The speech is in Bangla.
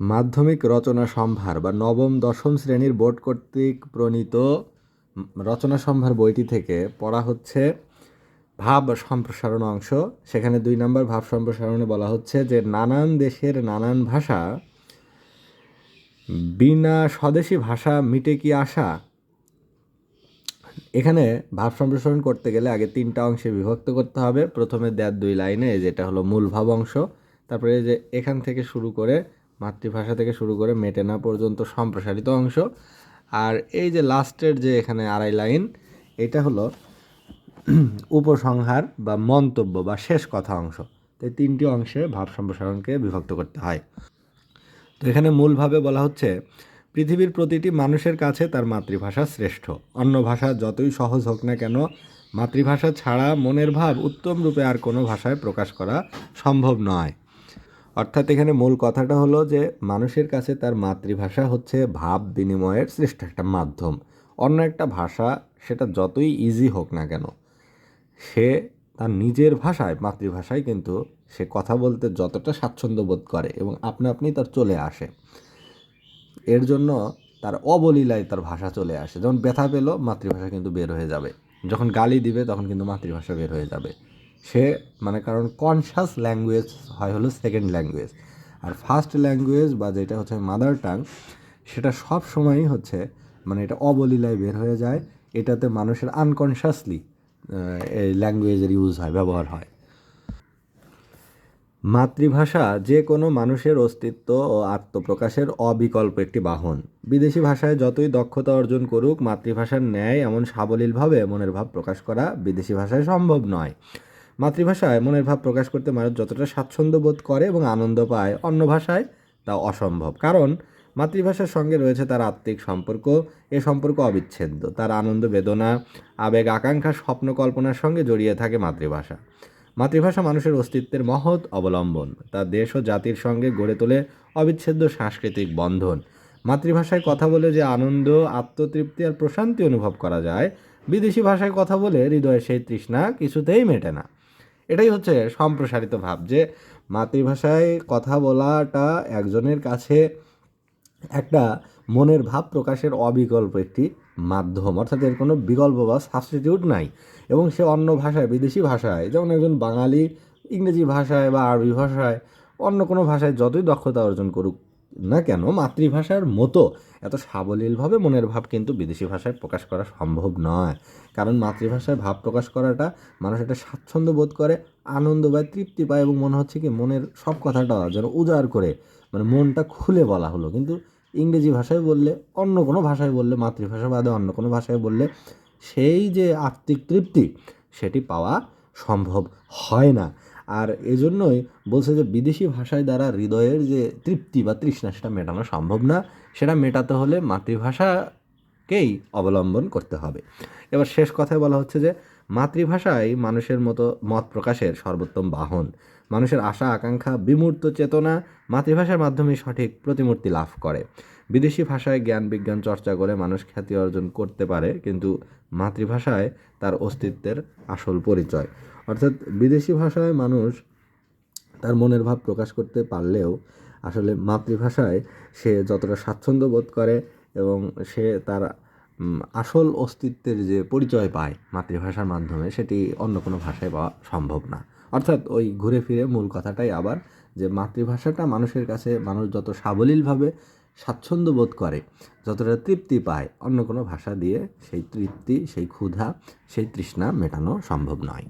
মাধ্যমিক রচনা সম্ভার বা নবম দশম শ্রেণির বোর্ড কর্তৃক প্রণীত রচনা সম্ভার বইটি থেকে পড়া হচ্ছে ভাব সম্প্রসারণ অংশ। সেখানে দুই নম্বর ভাব সম্প্রসারণে বলা হচ্ছে যে নানান দেশের নানান ভাষা বিনা স্বদেশী ভাষা মিটে কি আশা? এখানে ভাব সম্প্রসারণ করতে গেলে আগে তিনটা অংশে বিভক্ত করতে হবে। প্রথমে দেড় দুই লাইনে, যেটা হলো মূল ভাব অংশ, তারপরে যে এখান থেকে শুরু করে মাতৃভাষা থেকে শুরু করে মেটেনা পর্যন্ত সম্প্রসারিত অংশ। আর এই যে লাস্টের যে এখানে আড়াই লাইন, এটা হলো উপসংহার বা মন্তব্য বা শেষ কথা অংশ। তো তিনটি অংশে ভাব সম্প্রসারণকে বিভক্ত করতে হয়। তো এখানে মূলভাবে বলা হচ্ছে, পৃথিবীর প্রতিটি মানুষের কাছে তার মাতৃভাষা শ্রেষ্ঠ। অন্য ভাষা যতই সহজ হোক না কেন, মাতৃভাষা ছাড়া মনের ভাব উত্তম রূপে আর কোনো ভাষায় প্রকাশ করা সম্ভব নয়। অর্থাৎ এখানে মূল কথাটা হলো যে মানুষের কাছে তার মাতৃভাষা হচ্ছে ভাব বিনিময়ের শ্রেষ্ঠ একটা মাধ্যম। অন্য একটা ভাষা সেটা যতই ইজি হোক না কেন, সে তার নিজের ভাষায়, মাতৃভাষায় কিন্তু সে কথা বলতে যতটা স্বাচ্ছন্দ্য বোধ করে এবং আপনা আপনি তার চলে আসে। এর জন্য তার অবলীলায় তার ভাষা চলে আসে। যখন ব্যথা পেল, মাতৃভাষা কিন্তু বের হয়ে যাবে। যখন গালি দিবে, তখন কিন্তু মাতৃভাষা বের হয়ে যাবে। সে মানে কারণ কনসাস ল্যাঙ্গুয়েজ হয় হলো সেকেন্ড ল্যাঙ্গুয়েজ আর ফার্স্ট ল্যাঙ্গুয়েজ বা যেটা হচ্ছে মাদার টাং সেটা সব সময়ই হচ্ছে মানে এটা অবলীলায় বের হয়ে যায়, এটাতে মানুষের আনকনশাসলি এই ল্যাঙ্গুয়েজের ইউজ হয়, ব্যবহার হয়। মাতৃভাষা যে কোনো মানুষের অস্তিত্ব ও আত্মপ্রকাশের অবিকল্প একটি বাহন। বিদেশি ভাষায় যতই দক্ষতা অর্জন করুক, মাতৃভাষার ন্যায় এমন সাবলীলভাবে মনের ভাব প্রকাশ করা বিদেশি ভাষায় সম্ভব নয়। মাতৃভাষায় মনের ভাব প্রকাশ করতে মানুষ যতটা স্বাচ্ছন্দ্য বোধ করে এবং আনন্দ পায় অন্য ভাষায়, তা অসম্ভব। কারণ, মাতৃভাষার সঙ্গে রয়েছে তার আত্মিক সম্পর্ক, এ সম্পর্ক অবিচ্ছেদ্য। তার আনন্দ, বেদনা, আবেগ, আকাঙ্ক্ষা স্বপ্ন কল্পনার সঙ্গে জড়িয়ে থাকে মাতৃভাষা। মাতৃভাষা মানুষের অস্তিত্বের মহৎ অবলম্বন। তা দেশ ও জাতির সঙ্গে গড়ে তোলে অবিচ্ছেদ্য সাংস্কৃতিক বন্ধন। মাতৃভাষায় কথা বলে যে আনন্দ, আত্মতৃপ্তি আর প্রশান্তি অনুভব করা যায়, বিদেশি ভাষায় কথা বলে হৃদয়ের সেই তৃষ্ণা কিছুতেই মেটে না। এটাই হচ্ছে সম্প্রসারিত ভাব যে মাতৃভাষায় কথা বলাটা একজনের কাছে একটা মনের ভাব প্রকাশের অবিকল্প একটি মাধ্যম। অর্থাৎ এর কোনো বিকল্প বা সাবস্টিটিউট নাই। এবং সে অন্য ভাষায়, বিদেশি ভাষায়, যেমন একজন বাঙালি ইংরেজি ভাষায় বা আরবি ভাষায়, অন্য কোনো ভাষায় যতই দক্ষতা অর্জন করুক না কেন, মাতৃভাষার মতো এত সাবলীলভাবে মনের ভাব কিন্তু বিদেশি ভাষায় প্রকাশ করা সম্ভব নয়। কারণ মাতৃভাষায় ভাব প্রকাশ করাটা মানুষ একটা স্বাচ্ছন্দ্য বোধ করে, আনন্দ পায়, তৃপ্তি পায় এবং মনে হচ্ছে কি মনের সব কথাটা যেন উজাড় করে মানে মনটা খুলে বলা হলো। কিন্তু ইংরেজি ভাষায় বললে, অন্য কোনো ভাষায় বললে, মাতৃভাষা বাদে অন্য কোনো ভাষায় বললে সেই যে আত্মিক তৃপ্তি, সেটি পাওয়া সম্ভব হয় না। আর এজন্যই বলছে যে বিদেশি ভাষায় দ্বারা হৃদয়ের যে তৃপ্তি বা তৃষ্ণা সেটা মেটানো সম্ভব না। সেটা মেটাতে হলে মাতৃভাষাকেই অবলম্বন করতে হবে। এবার শেষ কথায় বলা হচ্ছে যে মাতৃভাষাই মানুষের মতো মত প্রকাশের সর্বোত্তম বাহন। মানুষের আশা, আকাঙ্ক্ষা, বিমূর্ত চেতনা মাতৃভাষার মাধ্যমে সঠিক প্রতিমূর্তি লাভ করে। বিদেশি ভাষায় জ্ঞান, বিজ্ঞান চর্চা করে মানুষ খ্যাতি অর্জন করতে পারে, কিন্তু মাতৃভাষায় তার অস্তিত্বের আসল পরিচয়। অর্থাৎ বিদেশি ভাষায় মানুষ তার মনের ভাব প্রকাশ করতে পারলেও আসলে মাতৃভাষায় সে যতটা স্বাচ্ছন্দ্য বোধ করে এবং সে তার আসল অস্তিত্বের যে পরিচয় পায় মাতৃভাষার মাধ্যমে, সেটি অন্য কোনো ভাষায় পাওয়া সম্ভব না। অর্থাৎ ওই ঘুরে ফিরে মূল কথাটাই আবার যে মাতৃভাষাটা মানুষের কাছে মানুষ যত সাবলীলভাবে স্বাচ্ছন্দ্য বোধ করে, যতটা তৃপ্তি পায়, অন্য কোনো ভাষা দিয়ে সেই তৃপ্তি, সেই ক্ষুধা, সেই তৃষ্ণা মেটানো সম্ভব নয়।